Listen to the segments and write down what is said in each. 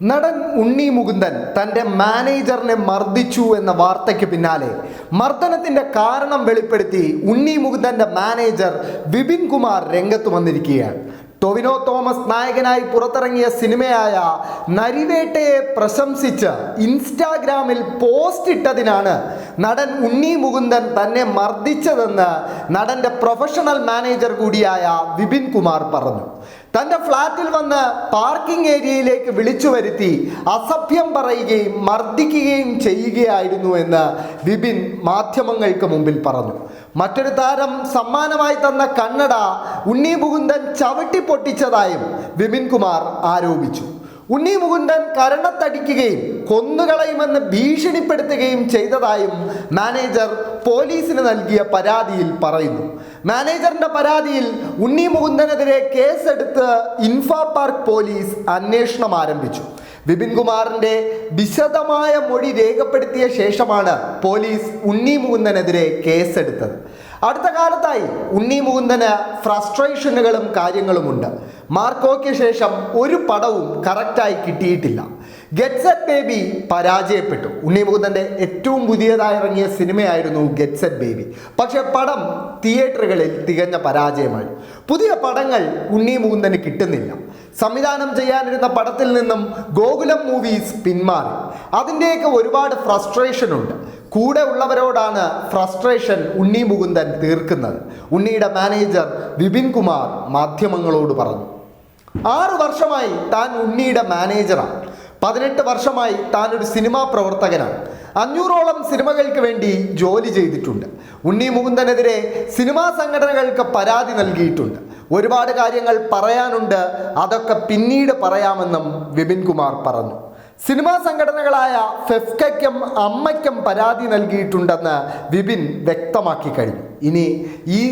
നടൻ ഉണ്ണി മുകുന്ദൻ തന്റെ മാനേജറിനെ മർദ്ദിച്ചു എന്ന വാർത്തയ്ക്ക് പിന്നാലെ. മർദ്ദനത്തിന്റെ കാരണം വെളിപ്പെടുത്തി ഉണ്ണി മുകുന്ദന്റെ മാനേജർ വിപിൻ കുമാർ രംഗത്ത് വന്നിരിക്കുകയാണ്. ടൊവിനോ തോമസ് നായകനായി പുറത്തിറങ്ങിയ സിനിമയായ നരിവേട്ടയെ പ്രശംസിച്ച് ഇൻസ്റ്റാഗ്രാമിൽ പോസ്റ്റ് ഇട്ടതിനാണ് നടൻ ഉണ്ണി മുകുന്ദൻ തന്നെ മർദ്ദിച്ചതെന്ന് നടന്റെ പ്രൊഫഷണൽ മാനേജർ കൂടിയായ വിപിൻ കുമാർ പറഞ്ഞു. തന്റെ ഫ്ളാറ്റിൽ വന്ന് പാർക്കിംഗ് ഏരിയയിലേക്ക് വിളിച്ചു വരുത്തി അസഭ്യം പറയുകയും മർദ്ദിക്കുകയും ചെയ്യുകയായിരുന്നു എന്ന് വിപിൻ മാധ്യമങ്ങൾക്ക് മുമ്പിൽ പറഞ്ഞു. മറ്റൊരു താരം സമ്മാനമായി തന്ന കണ്ണട ഉണ്ണി മുകുന്ദൻ ചവിട്ടി പൊട്ടിച്ചതായും വിപിൻ കുമാർ ആരോപിച്ചു. ഉണ്ണി മുകുന്ദൻ കരണത്തടിക്കുകയും കൊന്നുകളയുമെന്ന് ഭീഷണിപ്പെടുത്തുകയും ചെയ്തതായും മാനേജർ പോലീസിന് നൽകിയ പരാതിയിൽ പറയുന്നു. മാനേജറിന്റെ പരാതിയിൽ ഉണ്ണി മുകുന്ദനെതിരെ കേസെടുത്ത് ഇൻഫാ പാർക്ക് പോലീസ് അന്വേഷണം ആരംഭിച്ചു. വിപിൻ കുമാറിന്റെ വിശദമായ മൊഴി രേഖപ്പെടുത്തിയ ശേഷമാണ് പോലീസ് ഉണ്ണി മുകുന്ദനെതിരെ കേസെടുത്തത്. അടുത്ത കാലത്തായി ഉണ്ണി മുകുന്ദന് ഫ്രസ്ട്രേഷനുകളും കാര്യങ്ങളുമുണ്ട്. മാർക്കോയ്ക്ക് ശേഷം ഒരു പടവും കറക്റ്റായി കിട്ടിയിട്ടില്ല. ഗെറ്റ് സെറ്റ് ബേബി പരാജയപ്പെട്ടു. ഉണ്ണി മുകുന്ദന്റെ ഏറ്റവും പുതിയതായി ഇറങ്ങിയ സിനിമയായിരുന്നു ഗെറ്റ് സെറ്റ് ബേബി പക്ഷേ പടം തിയേറ്ററുകളിൽ തികഞ്ഞ പരാജയമായി. പുതിയ പടങ്ങൾ ഉണ്ണി മുകുന്ദന് കിട്ടുന്നില്ല. സംവിധാനം ചെയ്യാനിരുന്ന പടത്തിൽ നിന്നും ഗോകുലം മൂവീസ് പിന്മാറി. അതിന്റെയൊക്കെ ഒരുപാട് ഫ്രസ്ട്രേഷൻ ഉണ്ട്. കൂടെ ഉള്ളവരോടാണ് ഫ്രസ്ട്രേഷൻ ഉണ്ണി മുകുന്ദൻ തീർക്കുന്നത്. ഉണ്ണിയുടെ മാനേജർ വിപിൻ കുമാർ മാധ്യമങ്ങളോട് പറഞ്ഞു. ആറു വർഷമായി താൻ ഉണ്ണിയുടെ മാനേജറാണ് പതിനെട്ട് വർഷമായി താനൊരു സിനിമാ പ്രവർത്തകനാണ്. അഞ്ഞൂറോളം സിനിമകൾക്ക് വേണ്ടി ജോലി ചെയ്തിട്ടുണ്ട്. ഉണ്ണി മുകുന്ദനെതിരെ സിനിമാ സംഘടനകൾക്ക് പരാതി നൽകിയിട്ടുണ്ട്. ഒരുപാട് കാര്യങ്ങൾ പറയാനുണ്ട്. അതൊക്കെ പിന്നീട് പറയാമെന്നും വിപിൻ കുമാർ പറഞ്ഞു. സിനിമാ സംഘടനകളായ ഫെഫ്കയ്ക്കും അമ്മയ്ക്കും പരാതി നൽകിയിട്ടുണ്ടെന്ന് വിപിൻ വ്യക്തമാക്കി കഴിഞ്ഞു. ഇനി ഈ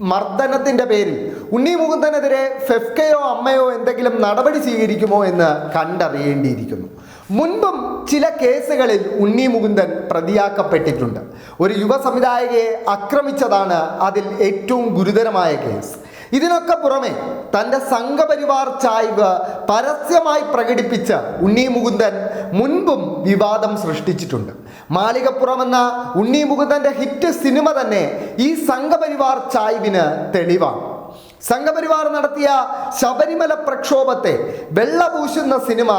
മർദ്ദനത്തിന്റെ പേരിൽ ഉണ്ണി മുകുന്ദനെതിരെ ഫെഫ്കയോ അമ്മയോ എന്തെങ്കിലും നടപടി സ്വീകരിക്കുമോ എന്ന് കണ്ടറിയേണ്ടിയിരിക്കുന്നു. മുൻപും ചില കേസുകളിൽ ഉണ്ണി മുകുന്ദൻ പ്രതിയാക്കപ്പെട്ടിട്ടുണ്ട്. ഒരു യുവ സംവിധായകയെ ആക്രമിച്ചതാണ് അതിൽ ഏറ്റവും ഗുരുതരമായ കേസ്. ഇതിനൊക്കെ പുറമെ തന്റെ സംഘപരിവാർ ചായ്വ് പരസ്യമായി പ്രകടിപ്പിച്ച ഉണ്ണി മുകുന്ദൻ മുൻപും വിവാദം സൃഷ്ടിച്ചിട്ടുണ്ട്. മാളികപ്പുറം എന്ന ഉണ്ണി മുകുന്ദന്റെ ഹിറ്റ് സിനിമ തന്നെ ഈ സംഘപരിവാർ ചായ്വിന് തെളിവാണ്. സംഘപരിവാർ നടത്തിയ ശബരിമല പ്രക്ഷോഭത്തെ വെള്ളപൂശുന്ന സിനിമ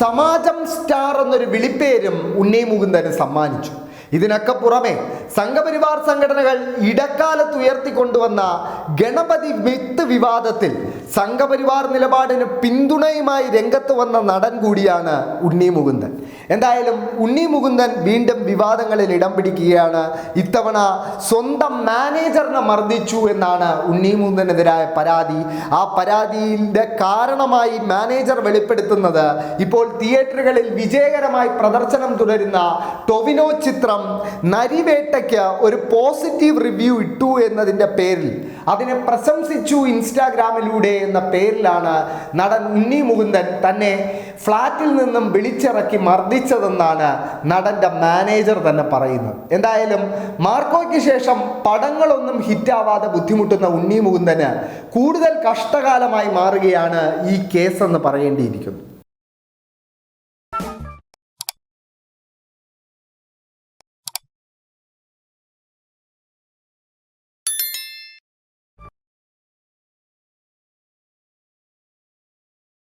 സമാജം സ്റ്റാർ എന്നൊരു വിളിപ്പേരും ഉണ്ണി മുകുന്ദന് സമ്മാനിച്ചു. ഇതിനൊക്കെ പുറമെ സംഘപരിവാർ സംഘടനകൾ ഇടക്കാലത്ത് ഉയർത്തിക്കൊണ്ടുവന്ന ഗണപതി വിത്ത് വിവാദത്തിൽ സംഘപരിവാർ നിലപാടിന് പിന്തുണയുമായി രംഗത്ത് വന്ന നടൻ കൂടിയാണ് ഉണ്ണി മുകുന്ദൻ. എന്തായാലും ഉണ്ണി മുകുന്ദൻ വീണ്ടും വിവാദങ്ങളിൽ ഇടം പിടിക്കുകയാണ്. ഇത്തവണ സ്വന്തം മാനേജറിനെ മർദ്ദിച്ചു എന്നാണ് ഉണ്ണി മുകുന്ദനെതിരായ പരാതി. ആ പരാതിയുടെ കാരണമായി മാനേജർ വെളിപ്പെടുത്തുന്നത് ഇപ്പോൾ തിയേറ്ററുകളിൽ വിജയകരമായി പ്രദർശനം തുടരുന്ന ടൊവിനോ ചിത്രം നരിവേട്ടയ്ക്ക് ഒരു പോസിറ്റീവ് റിവ്യൂ ഇട്ടു എന്നതിന്റെ പേരിൽ. അതിനെ പ്രശംസിച്ചു ഇൻസ്റ്റാഗ്രാമിലൂടെ എന്ന പേരിലാണ് നടൻ ഉണ്ണി മുകുന്ദൻ തന്നെ ഫ്ലാറ്റിൽ നിന്നും വിളിച്ചിറക്കി മർദ്ദിച്ചതെന്നാണ് നടന്റെ മാനേജർ തന്നെ പറയുന്നത്. എന്തായാലും മാർക്കോയ്ക്ക് ശേഷം പടങ്ങളൊന്നും ഹിറ്റാവാതെ ബുദ്ധിമുട്ടുന്ന ഉണ്ണി മുകുന്ദന് കൂടുതൽ കഷ്ടകാലമായി മാറുകയാണ് ഈ കേസെന്ന് പറയേണ്ടിയിരിക്കുന്നു.